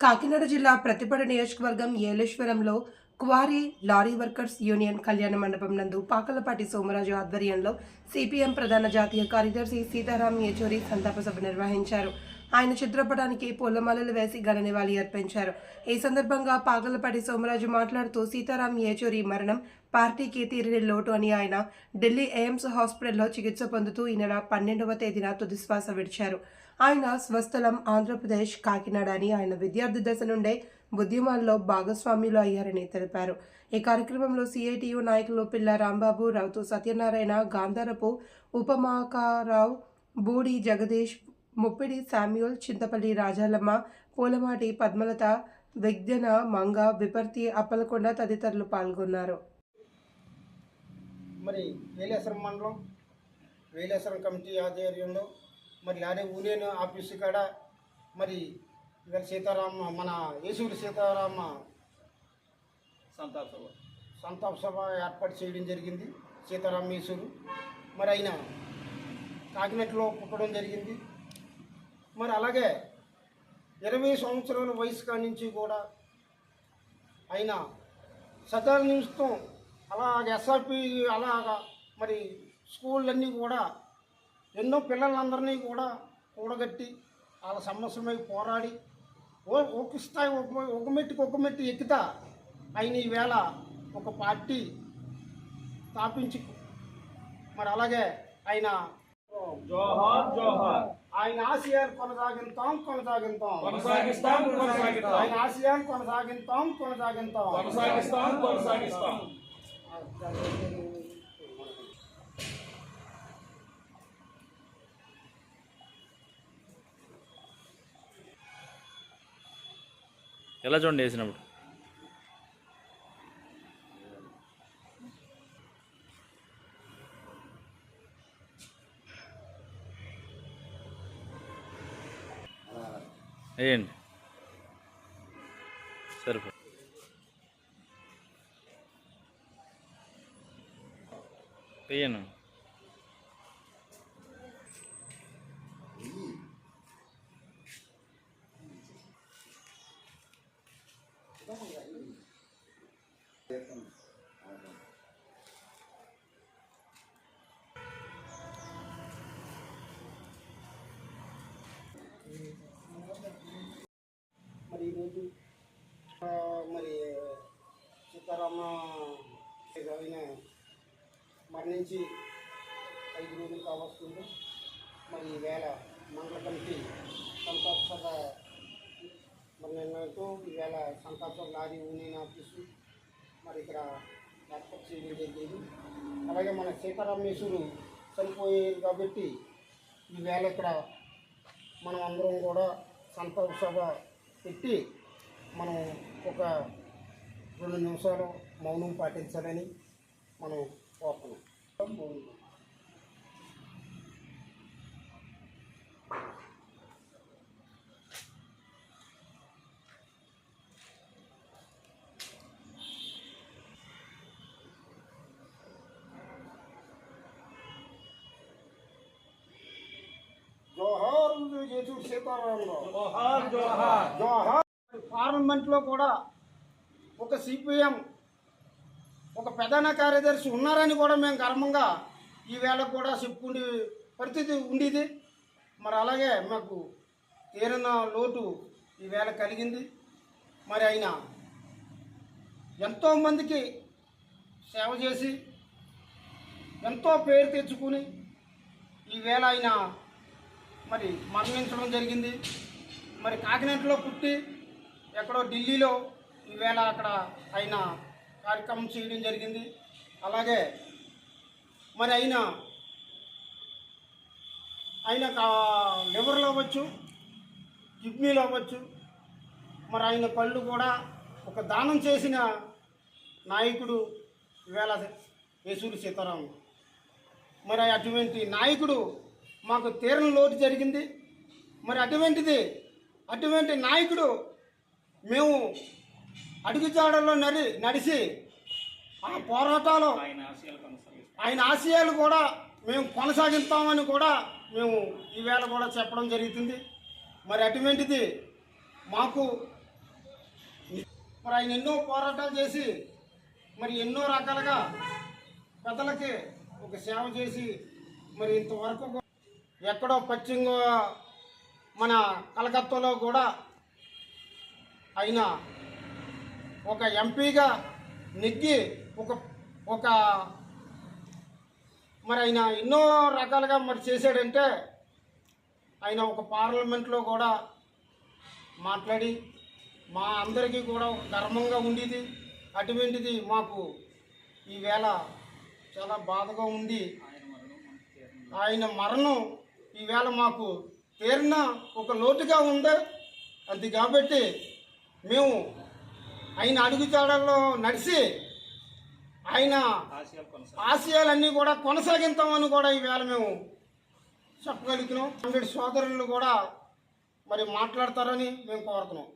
కాకినాడ జిల్లా ప్రతిపడ నియోజకవర్గం ఏలేశ్వరంలో క్వారీ లారీ వర్కర్స్ యూనియన్ కళ్యాణ మండపం నందు పాకలపాటి సోమరాజు ఆధ్వర్యంలో సిపిఎం ప్రధాన జాతీయ కార్యదర్శి సీతారాం యేచూరి సంతాప సభ నిర్వహించారు. ఆయన చిత్రపటానికి పూలమాలలు వేసి ఘన నివాళి అర్పించారు. ఈ సందర్భంగా పాకలపాటి సోమరాజు మాట్లాడుతూ సీతారాం యేచూరి మరణం పార్టీకి తీరని లోటు అని ఆయన ఢిల్లీ ఎయిమ్స్ హాస్పిటల్లో చికిత్స పొందుతూ ఈ నెల పన్నెండవ తేదీన తుదిశ్వాస విడిచారు. ఆయన స్వస్థలం ఆంధ్రప్రదేశ్ కాకినాడ అని ఆయన విద్యార్థి దశ నుండే ఉద్యమాల్లో భాగస్వామ్యులు అయ్యారని తెలిపారు. ఈ కార్యక్రమంలో సిఐటియు నాయకులు పిల్ల రాంబాబు రౌతు సత్యనారాయణ గాంధారపు ఉపమాకారావు బూడి జగదీష్ ముప్పిడి శామ్యూల్ చింతపల్లి రాజాలమ్మ పూలమాటి పద్మలత విజ్ఞన మంగ విపర్తి అప్పలకొండ తదితరులు పాల్గొన్నారు. మరి వేలేశ్వరం మండలం వేలేశ్వరం కమిటీ ఆధ్వర్యంలో మరి లారీ యూనియన్ ఆఫీసు కాడ మరి ఇవాళ సీతారామ మన యేసూరి సీతారామ సంతాప సభ. సంతాప సభ ఏర్పాటు చేయడం జరిగింది సీతారామ యేసూరు మరి ఆయన కాకినాడలో పుట్టడం జరిగింది. మరి అలాగే ఇరవై సంవత్సరాల వయసు కాడి నుంచి కూడా ఆయన సకాల నిమిషం అలాగ ఎస్ఆర్పి అలాగా మరి స్కూళ్ళన్నీ కూడా ఎన్నో పిల్లలందరినీ కూడా కూడగట్టి వాళ్ళ సమస్యలపై పోరాడి ఓ ఒక స్థాయి ఒక మెట్టుకు ఒక మెట్టు ఎక్కుతా ఆయన ఈవేళ ఒక పార్టీ స్థాపించి మరి అలాగే ఆయన జోహార్ జోహార్. ఆయన ఆశయాలు కొనసాగిస్తాం కొనసాగిస్తాం కొనసాగిస్తాం కొనసాగిస్తాం. ఆయన ఆశయాలు కొనసాగిస్తాం కొనసాగిస్తాం కొనసాగిస్తాం కొనసాగిస్తాం. ఎలా చూడండి వేసినప్పుడు? వేయండి. సరిపో వేయను మరి ఈరోజు ఆ, మరి సీతారామ ఆయన మరణించి ఐదు రోజులు కావస్తుంది. మరి ఈవేళ మండల కమిటీ సంతాప సభ మరి నిర్ణయంతో ఈవేళ సంతాప సభ లారీ యూనియన్ ఆఫీసు మరి ఇక్కడ ఏర్పాటు చేయడం జరిగింది. అలాగే మన సీతారామేశ్వరు చనిపోయారు కాబట్టి ఈవేళ ఇక్కడ మనం అందరం కూడా సంతాప సభ పెట్టి మనం ఒక రెండు నిమిషాలు మౌనం పాటించాలని మనం జోహార్ జోహార్ పార్లమెంట్లో కూడా ఒక సిపిఎం ఒక ప్రధాన కార్యదర్శి ఉన్నారని కూడా మేము గర్వంగా ఈవేళ కూడా చెప్పుకునే పరిస్థితి ఉండేది. మరి అలాగే మాకు తీరిన లోటు ఈవేళ కలిగింది. మరి ఆయన ఎంతోమందికి సేవ చేసి ఎంతో పేరు తెచ్చుకుని ఈవేళ ఆయన మరి మరణించడం జరిగింది. మరి కాకినాడలో పుట్టి ఎక్కడో ఢిల్లీలో ఈవేళ అక్కడ ఆయన కార్యక్రమం చేయడం జరిగింది. అలాగే మరి ఆయన ఆయన కా- లివర్లో అవ్వచ్చు కిడ్నీలో అవ్వచ్చు మరి ఆయన కళ్ళు కూడా ఒక దానం చేసిన నాయకుడు ఈవేళ యేసూరి సీతారాం మరి అటువంటి నాయకుడు మాకు తీరని లోటు జరిగింది. మరి అటువంటిది అటువంటి నాయకుడు మేము అడుగుజాడల్లో నడి నడిచి ఆ పోరాటాలు ఆయన ఆశయాలు కూడా మేము కొనసాగిస్తామని కూడా మేము ఈవేళ కూడా చెప్పడం జరుగుతుంది. మరి అటువంటిది మాకు మరి ఆయన ఎన్నో పోరాటాలు చేసి మరి ఎన్నో రకాలుగా పెద్దలకి ఒక సేవ చేసి మరి ఇంతవరకు ఎక్కడో పశ్చిమ మన కలకత్తాలో కూడా ఆయన ఒక ఎంపీగా నెగ్గి ఒక ఒక మరి ఆయన ఎన్నో రకాలుగా మరి చేశాడంటే ఆయన ఒక పార్లమెంట్లో కూడా మాట్లాడి మా అందరికీ కూడా ఒక గర్వంగా ఉండేది. అటువంటిది మాకు ఈవేళ చాలా బాధగా ఉంది. ఆయన మరణం ఈవేళ మాకు తీరిన ఒక లోటుగా ఉంది. అది కాబట్టి మేము ఆయన అడుగుజాడల్లో నడిచి ఆయన ఆశయాలన్నీ కూడా కొనసాగిస్తామని కూడా ఈవేళ మేము చెప్పగలుగుతున్నాం. హండ్రెడ్ సోదరులు కూడా మరి మాట్లాడతారని మేము కోరుతున్నాం.